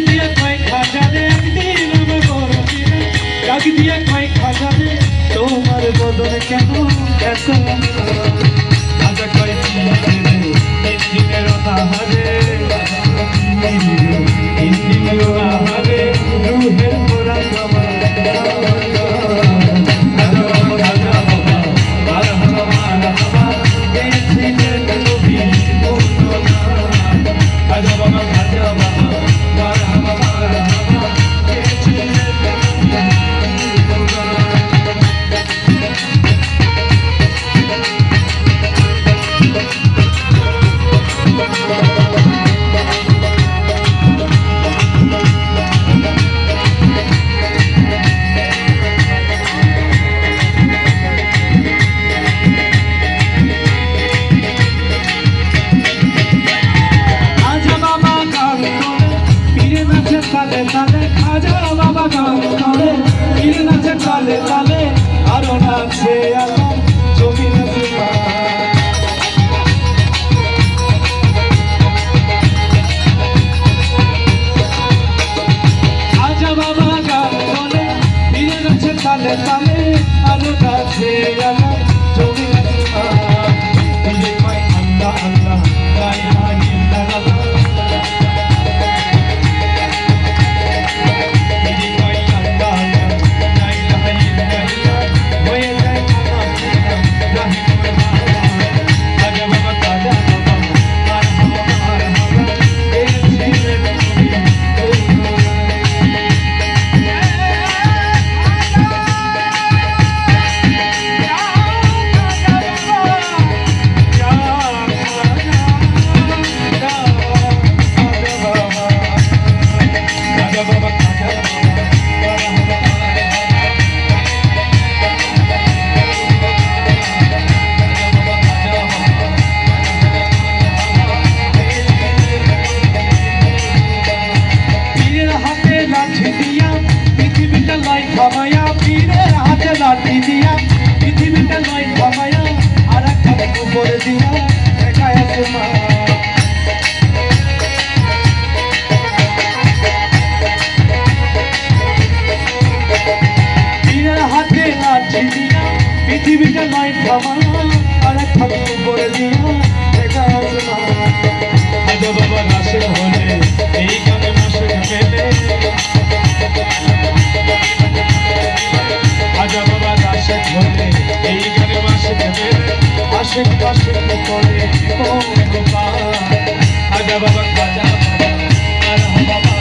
দিয়ে খাই খাজানে একদিন আমার বড় দিনে ডাক দিয়ে খাই খাজানে তোমার বদন কেন এত তালে তালে খাজা বাবা গান করে পীরে নাচে তালে তালে, আরও নাচে আমার জমি নাচে খাজা বাবা গান করে পীরে নাচে তালে তালে, আরও নাচে আমার জমি আল্লাহ আল্লাহ দিয়া একাই আছে মা হাতে লাঠি দিয়া পৃথিবীটা লাই খামায়া আর এক হাত উপরে দিয়া একাই আছে বাবা নাশে হলে এই গানে আশিক আশিক করে ও গোপাল আগা বাবা বাজা আর বাবা